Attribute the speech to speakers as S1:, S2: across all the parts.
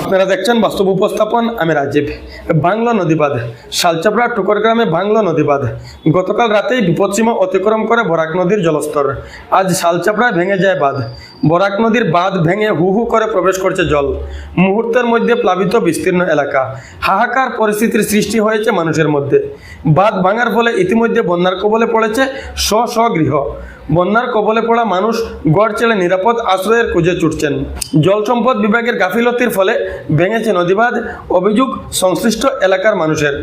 S1: আপনারা দেখছেন বাস্তব উপস্থাপন, আমি রাজীব। বাংলা নদীবাদ শালচাপড়া টুকর গ্রামে বাংলা নদীবাদ গতকাল রাতেই বিপদসীমা অতিক্রম করে বরাক নদীর জলস্তর। আজ শালচাপড়ায় ভেঙে যায় বাঁধ। বরাক নদীর বাঁধ ভেঙে হু হু করে প্রবেশ করছে জল। মুহূর্তের মধ্যে প্লাবিত বিস্তীর্ণ এলাকা। হাহাকার পরিস্থিতির সৃষ্টি হয়েছে মানুষের মধ্যে। বাঁধ ভাঙার ফলে ইতিমধ্যে বন্যার কবলে পড়েছে শ শ গৃহ। বন্যার কবলে পড়া মানুষ গড় ছেড়ে নিরাপদ আশ্রয়ের খুঁজে ছুটছেন। জল সম্পদ বিভাগের গাফিলতির ফলে ভেঙেছে নদীবাঁধ, অভিযোগ সংশ্লিষ্ট এলাকার মানুষের।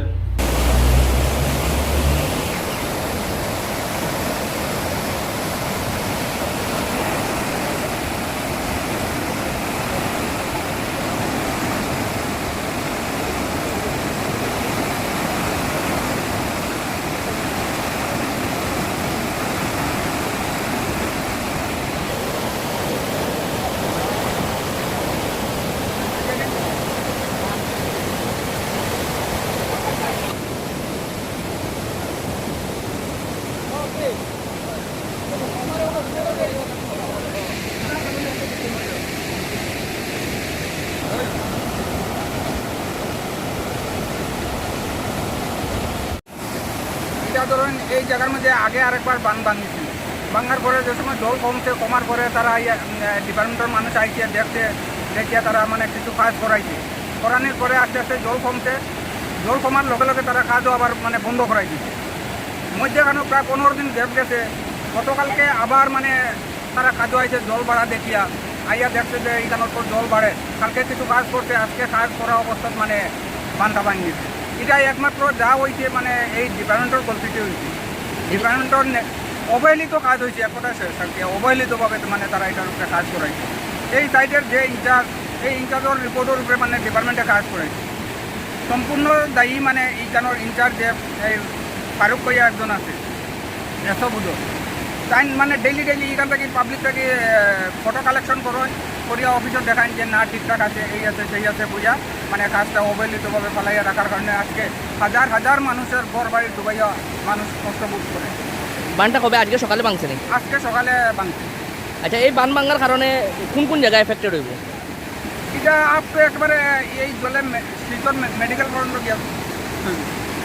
S2: এটা ধরুন এই জায়গার মধ্যে আগে আরেকবার বান ভাঙিয়েছিল ভাঙার পরে যে সময় জল কমছে, কমার পরে তারা ডিপার্টমেন্টের মানুষ আইছে দেখতে দেখিয়ে তারা মানে কিছু কাজ করাইছে। করানোর পরে আস্তে আস্তে জল কমছে। জল কমার লগে লগে তারা কাজও আবার মানে বন্ধ করাই দিচ্ছে মধ্যেখানে প্রায় পনেরো দিন গ্যাপ গেছে। গতকালকে আবার মানে তারা কাজও আইছে, জল বাড়া দেখিয়া। আইয়া দেখছে যে এইখানের জল বাড়ে। কালকে কিছু কাজ করছে, আজকে কাজ করা অবস্থাত মানে বানটা ভাঙিয়েছে এটাই একমাত্র যা হয়েছে মানে এই ডিপার্টমেন্টের গল্পিতে হয়েছে ডিপার্টমেন্টের অবহেলিত কাজ হয়েছে এক কথা অবহেলিতভাবে মানে তারা এটার উপরে কাজ করাইছে এই সাইটের যে ইনচার্জ এই ইনচার্জের রিপোর্টের উপরে মানে ডিপার্টমেন্টে কাজ করাইছে সম্পূর্ণ দায়ী মানে এইখানের ইনচার্জ যে এই ফারুক কইয়া একজন আছে এসব বুঝো তাই মানে ডেইলি ডেইলি এখান থেকে পাবলিক থেকে ফটো কালেকশন করো করিয়া অফিসত দেখান যে না ঠিকঠাক আছে এই আছে সেই আছে বুঝা মানে কাজটা অবহেলিতভাবে ফালাইয়া রাখার কারণে আজকে হাজার হাজার মানুষের ঘর বাড়ি ডুবাইয়া মানুষ কষ্ট ভোগ করে।
S3: বানটা কবে? আজকে সকালে ভাঙছে নাকি?
S2: আজকে সকালে ভাঙছে।
S3: আচ্ছা এই বান ভাঙার কারণে কোন কোন জায়গায় এফেক্টেড হইব?
S2: এটা আপনি একবারে এই জলে শিলচর মেডিকেল করানো গিয়া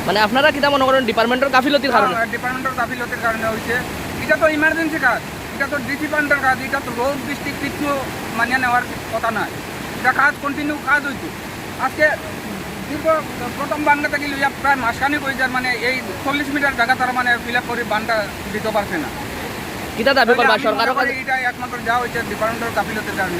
S3: মানে আপনারা কিতা মনে করেন ডিপার্টমেন্টের গাফিলতির কারণে?
S2: ডিপার্টমেন্টের গাফিলতির কারণে হয়েছে এটা তো ইমার্জেন্সি কাজ এটা তো ডিসি পান্ডার কাজ এটা তো রোড বৃষ্টি কিছু মানিয়ে নেওয়ার কথা নয়। এটা কাজ কন্টিনিউ কাজ হয়েছে আজকে দীর্ঘ প্রথম বান্ডা থেকে লইয়া প্রায় মাসখানেক হয়ে যায় মানে এই চল্লিশ মিটার জায়গা তারা মানে ফিল আপ করে বানটা দিতে পারছে না।
S3: দাবি করবা
S2: এটা একমাত্র যা হয়েছে ডিপার্টমেন্টের কাপিলতে কারণে